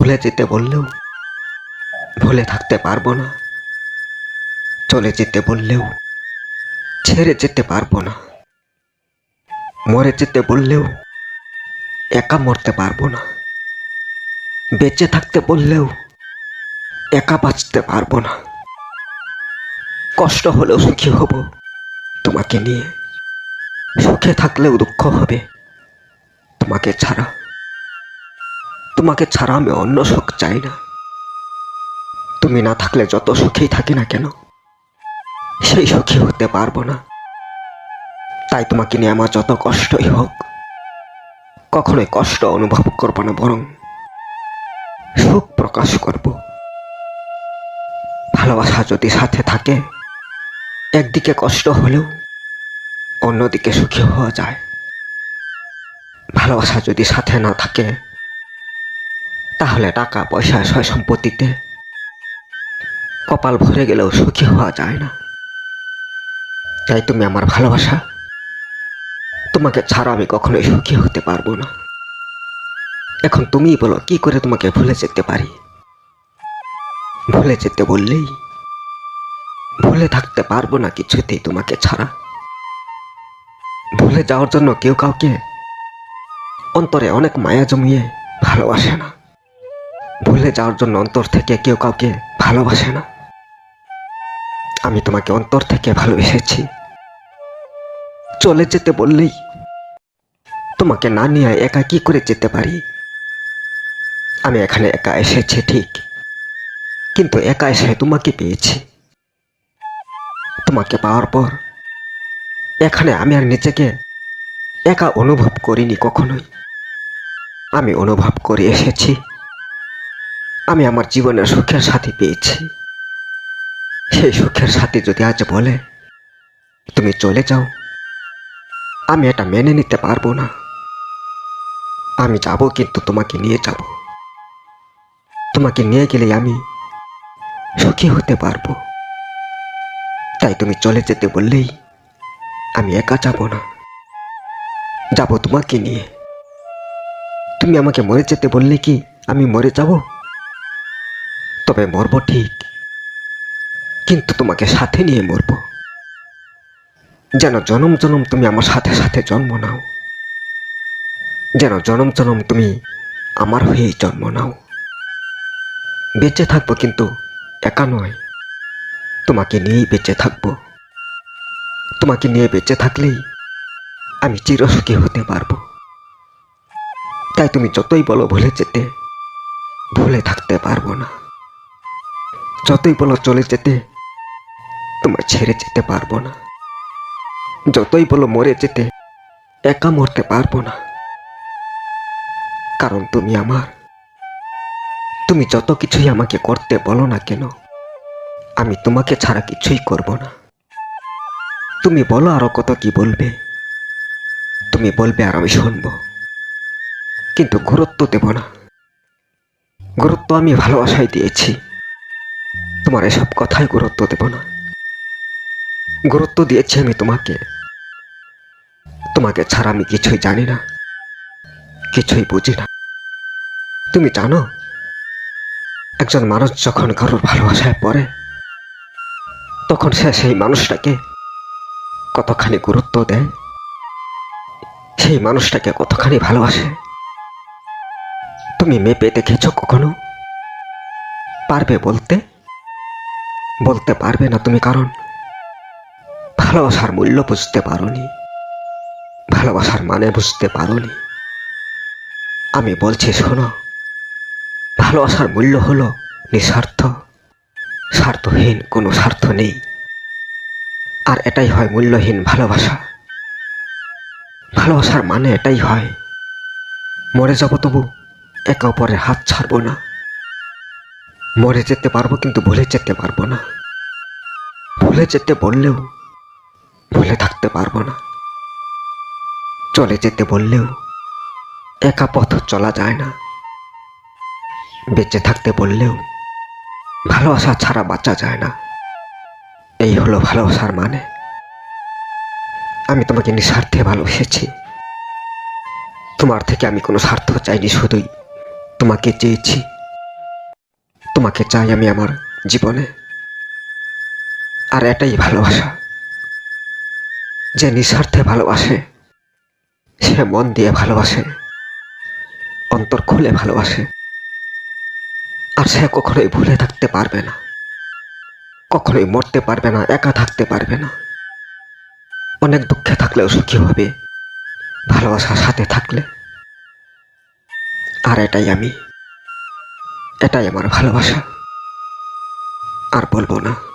ভুলে যেতে বললেও, ভুলে থাকতে পারব না। চলে যেতে বললেও, ছেড়ে যেতে পারব না। মরে যেতে বললেও, একা মরতে পারব না। বেঁচে থাকতে বললেও, একা বাঁচতে পারব না। কষ্ট হলেও সুখী হব তোমাকে নিয়ে। সুখে থাকলেও দুঃখ হবে তোমাকে ছাড়া। তোমাকে ছাড়া আমি অন্য সুখ চাই না। তুমি না থাকলে যত সুখেই থাকি না কেন, সেই সুখী হতে পারব না। তাই তোমাকে নিয়ে আমার যত কষ্টই হোক, কখনোই কষ্ট অনুভব করব না, বরং সুখ প্রকাশ করব। ভালোবাসা যদি সাথে থাকে, একদিকে কষ্ট হলেও অন্যদিকে সুখী হওয়া যায়। ভালোবাসা যদি সাথে না থাকে তাহলে টাকা পয়সা সয় সম্পত্তিতে কপাল ভরে গেলেও সুখী হওয়া যায় না। তাই তুমি আমার ভালোবাসা, তোমাকে ছাড়া আমি কখনোই সুখী হতে পারব না। এখন তুমিই বলো, কি করে তোমাকে ভুলে যেতে পারি? ভুলে যেতে বললেই, ভুলে থাকতে পারব না কিছুতেই তোমাকে ছাড়া। ভুলে যাওয়ার জন্য কেউ কাউকে অন্তরে অনেক মায়া জমিয়ে ভালোবাসে না। ভুলে যাওয়ার জন্য অন্তর থেকে কেউ কাউকে ভালোবাসে না। আমি তোমাকে অন্তর থেকে ভালোবেসেছি। চলে যেতে বললেই তোমাকে না নিয়ে একা কি করে যেতে পারি? আমি এখানে একা এসেছি, ঠিক। কিন্তু একা এসে তোমাকে পেয়েছি। তোমাকে পাওয়ার পর এখানে আমি আর নিজেকে একা অনুভব করিনি কখনোই। আমি অনুভব করে এসেছি। আমি আমার জীবনের সুখের সাথী পেয়েছি। সেই সুখের সাথী যদি আজ বলে, তুমি চলে যাও, আমি এটা মেনে নিতে পারব না। আমি যাব কিন্তু তোমাকে নিয়ে যাব। তোমাকে নিয়ে গেলে আমি সুখী হতে পারব। তাই তুমি চলে যেতে বললেই আমি একা যাব না। যাব তোমাকে নিয়ে। তুমি আমাকে মরে যেতে বললে কি আমি মরে যাব? তবে মরবো ঠিক। কিন্তু তোমাকে সাথে নিয়ে মরবো। যেন জনম জনম তুমি আমার সাথে সাথে জন্ম নাও। যেন জনম জনম তুমি আমার হয়েই জন্ম নাও। বেঁচে থাকব কিন্তু একা নয়। তোমাকে নিয়েই বেঁচে থাকব। তোমাকে নিয়ে বেঁচে থাকলেই আমি চিরসুখী হতে পারব। তাই তুমি যতই বলো ভুলে যেতে, ভুলে থাকতে পারব না। যতই বলো চলে যেতে তোমার ছেড়ে যেতে পারব না। যতই বলো মরে যেতে, একা মরতে পারব না। কারণ তুমি আমার। তুমি যত কিছুই আমাকে করতে বলো না কেন, আমি তোমাকে ছাড়া কিছুই করব না। তুমি বলো আরও কত কি বলবে। তুমি বলবে আর আমি শুনব। কিন্তু গুরুত্ব দেব না। গুরুত্ব আমি ভালোবাসায় দিয়েছি। তোমার এসব কথাই গুরুত্ব দেব না। গুরুত্ব দিয়েছি আমি তোমাকে। তোমাকে ছাড়া আমি কিছুই জানি না, কিছুই বুঝি না। তুমি জানো, একজন মানুষ যখন কারোর ভালোবাসায় পড়ে, তখন সে সেই মানুষটাকে কতখানি গুরুত্ব দেয়? সেই মানুষটাকে কতখানি ভালোবাসে? তুমি মেপে দেখেছ কখনো? পারবে বলতে? বলতে পারবে না তুমি কারণ ভালোবাসার মূল্য বুঝতে পারোনি। ভালোবাসার মানে বুঝতে পারোনি। আমি বলছি, শোনো, ভালোবাসার মূল্য হলো নিঃস্বার্থ। স্বার্থহীন কোনো স্বার্থ নেই। আর এটাই হয় মূল্যহীন ভালোবাসা। ভালোবাসার মানে এটাই হয়, মরে যাব তবু একে অপরের হাত ছাড়বো না। মরে যেতে পারব কিন্তু ভুলে যেতে পারব না। ভুলে যেতে বললেও ভুলে থাকতে পারব না। চলে যেতে বললেও একা পথ চলা যায় না। বেঁচে থাকতে বললেও ভালোবাসা ছাড়া বাঁচা যায় না। এই হলো ভালোবাসার মানে। আমি তোমাকে নিঃস্বার্থে ভালোবেসেছি। তোমার থেকে আমি কোনো স্বার্থ চাইনি, শুধুই তোমাকে চেয়েছি। তোমাকে চাই আমি আমার জীবনে। আর এটাই ভালোবাসা। যে নিঃস্বার্থে ভালোবাসে, সে মন দিয়ে ভালোবাসে, অন্তর খুলে ভালোবাসে। আর সে কখনোই ভুলে থাকতে পারবে না। কখনোই মরতে পারবে না, একা থাকতে পারবে না। অনেক দুঃখে থাকলেও সুখী হবে, ভালোবাসার সাথে থাকলে। আর এটাই আমি। এটাই আমার ভালোবাসা। আর বলব না।